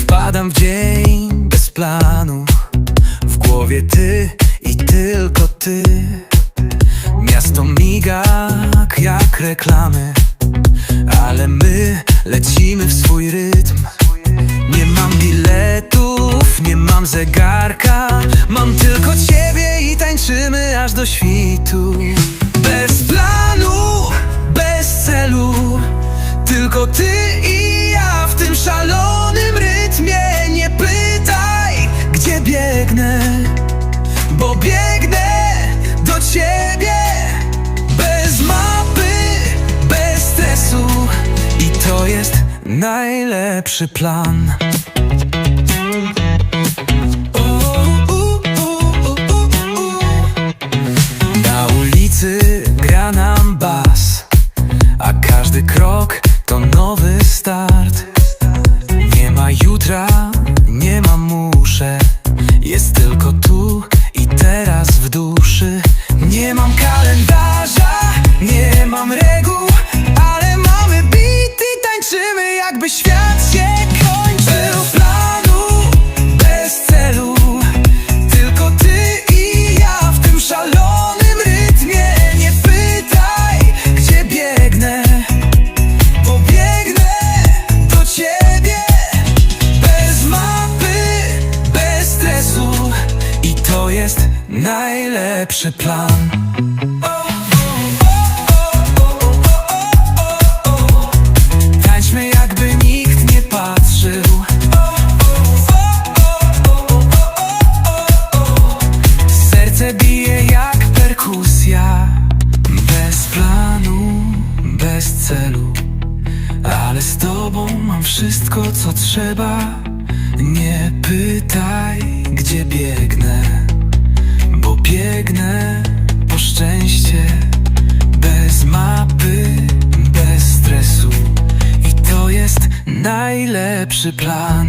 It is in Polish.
Wpadam w dzień bez planu W głowie ty i tylko ty. Miasto miga jak reklamy. Ale my lecimy w swój rytm. Nie mam biletów, nie mam zegarka. Mam tylko ciebie i tańczymy aż do świtu. Biegnę do ciebie. Bez mapy, bez stresu. I to jest najlepszy plan. Na ulicy gra nam bas A każdy krok to nowy start. Nie ma jutra, świat się kończył Bez planu, bez celu. Tylko ty i ja w tym szalonym rytmie. Nie pytaj, gdzie biegnę bo biegnę do ciebie. Bez mapy, bez stresu. I to jest najlepszy plan celu. Ale z tobą mam wszystko co trzeba. Nie pytaj gdzie biegnę Bo biegnę po szczęście. Bez mapy, bez stresu. I to jest najlepszy plan